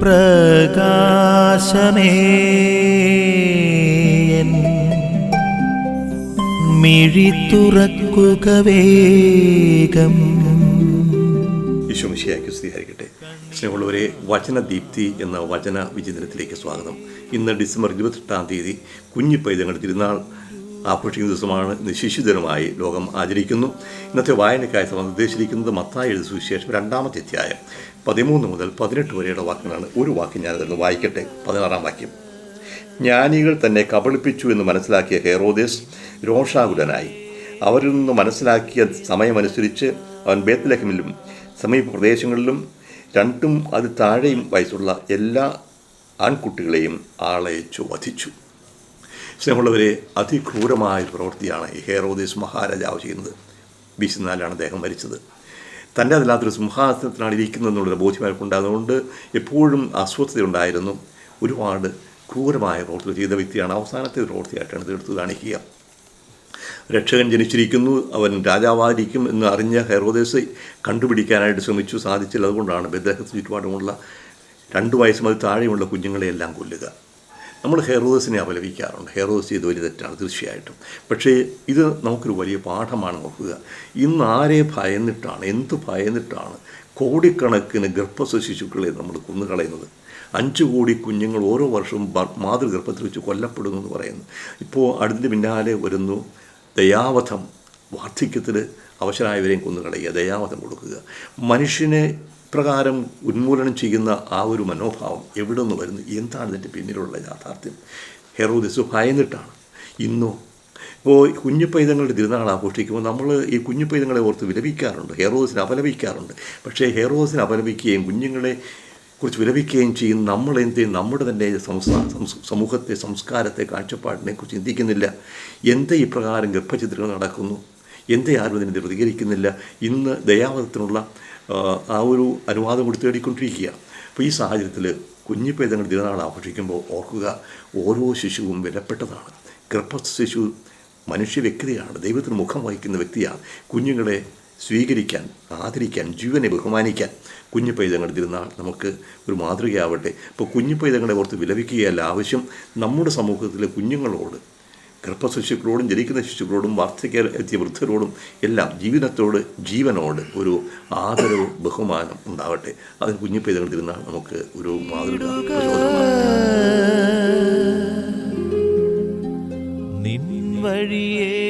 പ്രകാശമേ. മിഴി തുറക്കുക വേഗം. ഈശോമിശിയാക്കി സ്തുതിയായിരിക്കട്ടെ. സ്നേഹമുള്ളവരെ വചനദീപ്തി എന്ന വചന വിചിന്തനത്തിലേക്ക് സ്വാഗതം. ഇന്ന് ഡിസംബർ ഇരുപത്തെട്ടാം തീയതി കുഞ്ഞു പൈതങ്ങളുടെ തിരുനാൾ ആഘോഷിക്കുന്ന ദിവസമാണ് ഇന്ന് ശിശുദിനമായി ലോകം ആചരിക്കുന്നു. ഇന്നത്തെ വായനയ്ക്കായി നമ്മൾ നിർദ്ദേശിച്ചിരിക്കുന്നത് മത്തായി എഴുതി സുവിശേഷം രണ്ടാമത്തെ അധ്യായം പതിമൂന്ന് മുതൽ പതിനെട്ട് വരെയുള്ള വാക്കുകളാണ് ഒരു വാക്ക് ഞാനതൊന്ന് വായിക്കട്ടെ. പതിനാറാം വാക്യം. ജ്ഞാനികൾ തന്നെ കബളിപ്പിച്ചു എന്ന് മനസ്സിലാക്കിയ ഹെറോദേസ് രോഷാകുലനായി. അവരിൽ നിന്ന് മനസ്സിലാക്കിയ സമയമനുസരിച്ച് അവൻ ബേത്തലഹമിലും സമീപ പ്രദേശങ്ങളിലും രണ്ടും അത് താഴെയും വയസ്സുള്ള എല്ലാ ആൺകുട്ടികളെയും ആളയച്ചു വധിച്ചു. സ്നേഹമുള്ളവരെ അതിക്രൂരമായ പ്രവൃത്തിയാണ് ഈ ഹെയറോദീസ് മഹാരാജാവ് ചെയ്യുന്നത്. ബിസിനാലാണ് അദ്ദേഹം മരിച്ചത്. തന്റെ അതിനകത്തൊരു സിംഹാസനത്തിനാണ് ഇരിക്കുന്നതെന്നുള്ള ബോധ്യമായിട്ടുണ്ടായതുകൊണ്ട് എപ്പോഴും അസ്വസ്ഥതയുണ്ടായിരുന്നു. ഒരുപാട് ക്രൂരമായ പ്രവൃത്തികൾ ചെയ്ത വ്യക്തിയാണ് അവസാനത്തെ പ്രവൃത്തിയായിട്ടാണ് ഇത് എടുത്തു കാണിക്കുക. രക്ഷകൻ ജനിച്ചിരിക്കുന്നു അവൻ രാജാവായിരിക്കും എന്ന് അറിഞ്ഞ ഹെറോദേസ് കണ്ടുപിടിക്കാനായിട്ട് ശ്രമിച്ചു സാധിച്ചില്ല. അതുകൊണ്ടാണ് ബദ്രഹത്തിന് ചുറ്റുപാടുമുള്ള രണ്ട് വയസ്സ് മുതൽ താഴെയുള്ള കുഞ്ഞുങ്ങളെയെല്ലാം കൊല്ലുക. നമ്മൾ ഹെയറോസിനെ അപലപിക്കാറുണ്ട്. ഹെയറോസ് ചെയ്ത് വലിയ തെറ്റാണ് തീർച്ചയായിട്ടും. പക്ഷേ ഇത് നമുക്കൊരു വലിയ പാഠമാണ് നോക്കുക ഇന്ന് ആരെ ഭയന്നിട്ടാണ് എന്ത് ഭയന്നിട്ടാണ് കോടിക്കണക്കിന് ഗർഭസ്ഥ ശിശുക്കളെ നമ്മൾ കൊന്നുകളയുന്നത്? അഞ്ച് കോടി കുഞ്ഞുങ്ങൾ ഓരോ വർഷവും മാതൃഗർഭത്തിൽ വെച്ച് കൊല്ലപ്പെടുന്നു എന്ന് പറയുന്നു. ഇപ്പോൾ അടുത്തിന്റെ പിന്നാലെ വരുന്നു ദയാവധം. വാർദ്ധക്യത്തിൽ അവശരായവരെയും കൊന്നുകളയുക ദയാവധം കൊടുക്കുക. മനുഷ്യനെ പ്രകാരം ഉന്മൂലനം ചെയ്യുന്ന ആ ഒരു മനോഭാവം എവിടെ നിന്ന് വരുന്നു? എന്താണ് ഇതിന്റെ പിന്നിലുള്ള യാഥാർത്ഥ്യം? ഹെറോദിസ് ഭയന്നിട്ടാണ്. ഇന്നോ ഇപ്പോൾ കുഞ്ഞു പൈതങ്ങളുടെ തിരുനാൾ ആഘോഷിക്കുമ്പോൾ നമ്മൾ ഈ കുഞ്ഞുപൈതങ്ങളെ ഓർത്ത് വിലപിക്കാറുണ്ട്. ഹെറോസിനെ അപലപിക്കാറുണ്ട്. പക്ഷേ ഹെറോസിനെ അപലപിക്കുകയും കുഞ്ഞുങ്ങളെ കുറിച്ച് വിലപിക്കുകയും ചെയ്യും നമ്മൾ എന്ത് നമ്മുടെ തന്നെ സംസ്ഥാന സമൂഹത്തെ സംസ്കാരത്തെ കാഴ്ചപ്പാടിനെ കുറിച്ച് ചിന്തിക്കുന്നില്ല. എന്തേ ഇപ്രകാരം ഗർഭചിത്രങ്ങൾ നടക്കുന്നു? എന്തേ ആരും അതിനെ പ്രതികരിക്കുന്നില്ല. ഇന്ന് ദയാവധത്തിനുള്ള ആ, ഒരു അനുവാദം കൊടുത്തു തേടിക്കൊണ്ടിരിക്കുക. അപ്പോൾ ഈ സാഹചര്യത്തിൽ കുഞ്ഞു പൈതങ്ങൾ തിരുനാൾ ആഘോഷിക്കുമ്പോൾ ഓർക്കുക ഓരോ ശിശുവും വിലപ്പെട്ടതാണ്. ഗർഭസ്ഥ ശിശു മനുഷ്യ വ്യക്തിയാണ്. ദൈവത്തിന് മുഖം വഹിക്കുന്ന വ്യക്തിയാണ്. കുഞ്ഞുങ്ങളെ സ്വീകരിക്കാൻ ആദരിക്കാൻ ജീവനെ ബഹുമാനിക്കാൻ കുഞ്ഞു പൈതങ്ങളുടെ തിരുന്നാൾ നമുക്ക് ഒരു മാതൃകയാവട്ടെ. ഇപ്പോൾ കുഞ്ഞു പൈതങ്ങളെ ഓർത്ത് വിലപിക്കുകയല്ല ആവശ്യം. നമ്മുടെ സമൂഹത്തിലെ കുഞ്ഞുങ്ങളോട് ഗർഭശിശുക്കളോടും ജനിക്കുന്ന ശിശുക്കളോടും വാർദ്ധക്യ എത്തിയ വൃദ്ധരോടും എല്ലാം ജീവിതത്തോട് ജീവനോട് ഒരു ആദരവും ബഹുമാനം ഉണ്ടാവട്ടെ. അതിന് കുഞ്ഞു പൈതങ്ങൾ തിരുന്ന നമുക്ക് ഒരു മാതൃക നിൻ വഴിയേ